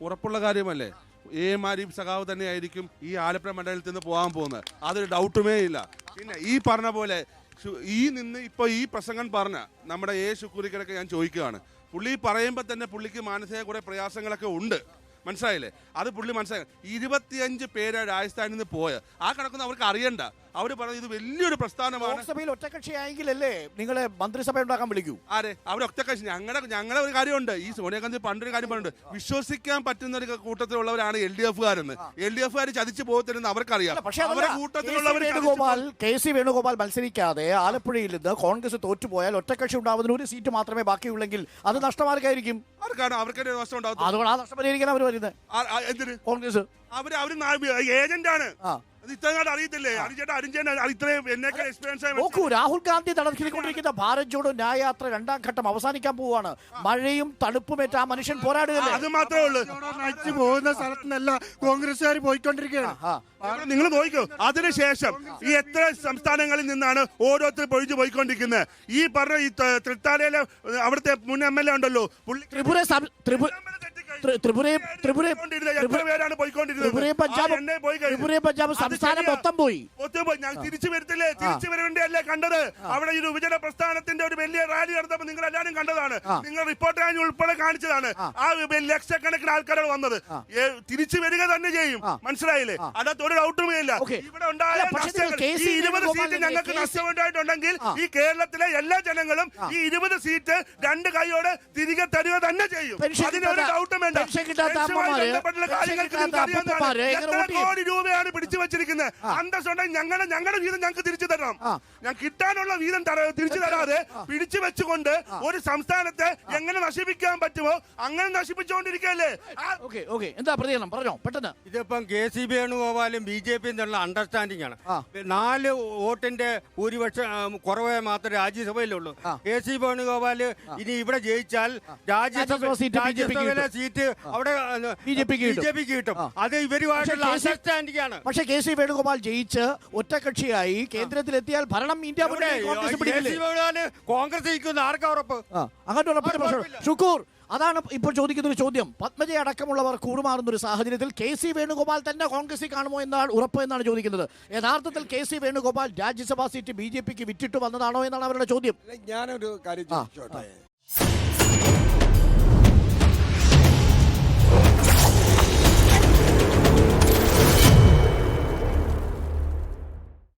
ഉറപ്പുള്ള കാര്യമല്ലേ? എ മാരിയും സഖാവ് തന്നെയായിരിക്കും ഈ ആലപ്പുഴ മണ്ഡലത്തിൽ നിന്ന് പോകാൻ പോകുന്നത്. അതൊരു ഡൗട്ടുമേ ഇല്ല. പിന്നെ ഈ പറഞ്ഞ പോലെ ഈ നിന്ന് ഇപ്പൊ ഈ പ്രസംഗം പറഞ്ഞ നമ്മുടെ എ ശുക്കൂരിക്കടൊക്കെ ഞാൻ ചോദിക്കുകയാണ്. പുള്ളി പറയുമ്പോൾ തന്നെ പുള്ളിക്ക് മാനസിക കുറെ പ്രയാസങ്ങളൊക്കെ ഉണ്ട്. മനസ്സിലായില്ലേ? അത് പുള്ളി മനസ്സിലായി. ഇരുപത്തിയഞ്ച് പേര് രാജസ്ഥാനിൽ നിന്ന് പോയ ആ കണക്കൊന്നും അവർക്ക് അറിയണ്ട. അവർ പറഞ്ഞത് ഇത് വലിയൊരു പ്രസ്ഥാനമാണ്. ലോക്സഭയിൽ ഒറ്റക്കക്ഷിയായെങ്കിലല്ലേ നിങ്ങളെ മന്ത്രിസഭ ഉണ്ടാക്കാൻ വിളിക്കൂ? ആരെ? അവർ ഒറ്റക്കക്ഷി ഞങ്ങളുടെ ഞങ്ങളെ ഒരു കാര്യമുണ്ട്. ഈ സോണിയാഗാന്ധി പണ്ടൊരു കാര്യം പറഞ്ഞിട്ടുണ്ട്. വിശ്വസിക്കാൻ പറ്റുന്ന ഒരു കൂട്ടത്തിലുള്ളവരാണ് എൽ ഡി എഫുകാരെന്ന്. എൽ ഡി എഫുകാർ ചതിച്ചു പോകത്തില്ലെന്ന് അവർക്കറിയാം. പക്ഷേ അവരുടെ കൂട്ടത്തിലുള്ളവർ വേണുഗോപാൽ കെ സി വേണുഗോപാൽ മത്സരിക്കാതെ ആലപ്പുഴയിൽ നിന്ന് കോൺഗ്രസ് തോറ്റുപോയാൽ ഒറ്റക്കക്ഷി ഉണ്ടാവുന്നതിന് ഒരു സീറ്റ് മാത്രമേ ബാക്കിയുള്ളെങ്കിൽ അത് നഷ്ടമാർക്കായിരിക്കും അവർക്കാണ് അവർക്കൊരു നഷ്ടം ഉണ്ടാവും അതുകൊണ്ട് ആ നഷ്ടം പരിഹരിക്കാൻ അവർ കോൺഗ്രസ്. അവർ അവർ ഏജന്റ് ആണ് ഇത്രയും അറിയത്തില്ലേ? ഇത്രയും എന്നേക്കാൾ എക്സ്പീരിയൻസ് നോക്കൂ രാഹുൽ ഗാന്ധി നടത്തിക്കൊണ്ടിരിക്കുന്ന ഭാരത് ജോഡോ ന്യായയാത്ര രണ്ടാം ഘട്ടം അവസാനിക്കാൻ പോവുകയാണ്. മഴയും തണുപ്പുമേറ്റ ആ മനുഷ്യൻ പോരാടുകയല്ലേ? അത് മാത്രമേ ഉള്ളൂ. നയിച്ചു പോകുന്ന സ്ഥലത്തുനിന്നല്ല കോൺഗ്രസ്സുകാർ പോയിക്കൊണ്ടിരിക്കുകയാണ്. നിങ്ങൾ നോക്കൂ അതിനുശേഷം ഈ എത്ര സംസ്ഥാനങ്ങളിൽ നിന്നാണ് ഓരോരുത്തർ പൊഴിച്ചു പോയിക്കൊണ്ടിരിക്കുന്നത്? ഈ പറഞ്ഞ ഈ തൃത്താലയിലെ അവിടുത്തെ മുൻ എം എൽ എ ഉണ്ടല്ലോ ത്രിപുര ത്രിപുര ത്രിപു- ത്രി- ത്രിപുരയും ത്രിപുരയും ത്രിപുരയും പഞ്ചാബും കഴിഞ്ഞു. ത്രിപുരയും പഞ്ചാബും സംസ്ഥാനം മൊത്തം പോയി. ഞാൻ തിരിച്ചു വരത്തില്ലേ? തിരിച്ചു വരവേണ്ടിയല്ലേ കണ്ടത്? അവിടെ ഈ വിഭജന പ്രസ്ഥാനത്തിന്റെ ഒരു വലിയ റാലി നടന്നപ്പോൾ നിങ്ങൾ എല്ലാവരും കണ്ടതാണ്. നിങ്ങൾ റിപ്പോർട്ട് ഞാൻ ഉൾപ്പെടെ കാണിച്ചതാണ്. ആ. ലക്ഷക്കണക്കിന് ആൾക്കാരാണ് വന്നത്. തിരിച്ചു വരിക തന്നെ ചെയ്യും. മനസ്സിലായില്ലേ? അതിനകത്ത് ഒരു ഡൗട്ടും ഇല്ല. ഇവിടെ ഉണ്ടായ ഈ ഇരുപത് സീറ്റ് ഞങ്ങൾക്ക് നഷ്ടമുണ്ടായിട്ടുണ്ടെങ്കിൽ ഈ കേരളത്തിലെ എല്ലാ ജനങ്ങളും ഈ ഇരുപത് സീറ്റ് രണ്ട് കൈയോടെ തിരികെ തരിക തന്നെ ചെയ്യും. അതിന് അതിനൊരു ഡൗട്ടും വേണ്ട? കോടി രൂപയാണ് പിടിച്ചു വെച്ചിരിക്കുന്നത് അന്തസ്സുണ്ടെങ്കിൽ ഞങ്ങളുടെ ഞങ്ങളുടെ വീതം ഞങ്ങൾക്ക് തിരിച്ചു തരണം. ഞാൻ കിട്ടാനുള്ള വീതം തര- തിരിച്ചു തരാതെ പിടിച്ചു വെച്ചുകൊണ്ട് ഒരു സംസ്ഥാനത്തെ എങ്ങനെ നശിപ്പിക്കാൻ പറ്റുമോ അങ്ങനെ നശിപ്പിച്ചുകൊണ്ടിരിക്കല്ലേ ഓക്കെ ഓക്കെ. എന്താ പ്രതികരണം? പറഞ്ഞോ പെട്ടെന്ന്. ഇതിപ്പം കെ സി വേണുഗോപാലും ബി ജെ പി തമ്മിലുള്ള അണ്ടർസ്റ്റാൻഡിംഗ് ആണ്. നാല് വോട്ടിന്റെ ഭൂരിപക്ഷം കുറവേ മാത്രമേ രാജ്യസഭയിലുള്ളൂ. കെ സി വേണുഗോപാൽ ഇനി ഇവിടെ ജയിച്ചാൽ രാജ്യസഭ രാജ്യസഭ സീറ്റ് സീറ്റ് അവിടെ ബി ജെ പിക്ക് ബി കിട്ടും. ജെ പിക്ക് കിട്ടും. ആ. അത് ഇവരുമായിട്ടുള്ള അണ്ടർസ്റ്റാൻഡിംഗ് ആണ് പക്ഷേ കെ സി വേണുഗോപാൽ ജയിച്ച് ഒറ്റകക്ഷിയായി കേന്ദ്രത്തിലെത്തിയാൽ ഭരണം ഇന്ത്യ കോൺഗ്രസ് ജയിക്കുന്ന ആർക്കാ ഉറപ്പ്? അങ്ങനത്തെ അങ്ങോട്ട് ഉറപ്പിച്ച പ്രശ്നം. കുഴപ്പമില്ല. ഷുക്കൂർ അതാണ് ഇപ്പോൾ ചോദിക്കുന്ന ഒരു ചോദ്യം. പത്മജ അടക്കമുള്ളവർ കൂറുമാറുന്ന ഒരു സാഹചര്യത്തിൽ കെ സി വേണുഗോപാൽ തന്നെ കോൺഗ്രസിൽ കാണുമോ എന്നാണ് ഉറപ്പ് എന്നാണ് ചോദിക്കുന്നത്. യഥാർത്ഥത്തിൽ K C Venugopal Rajya Sabha seat B J പിക്ക് വിറ്റിട്ട് വന്നതാണോ എന്നാണ് അവരുടെ ചോദ്യം. ഞാനൊരു കാര്യം ചോദിച്ചോട്ടെ?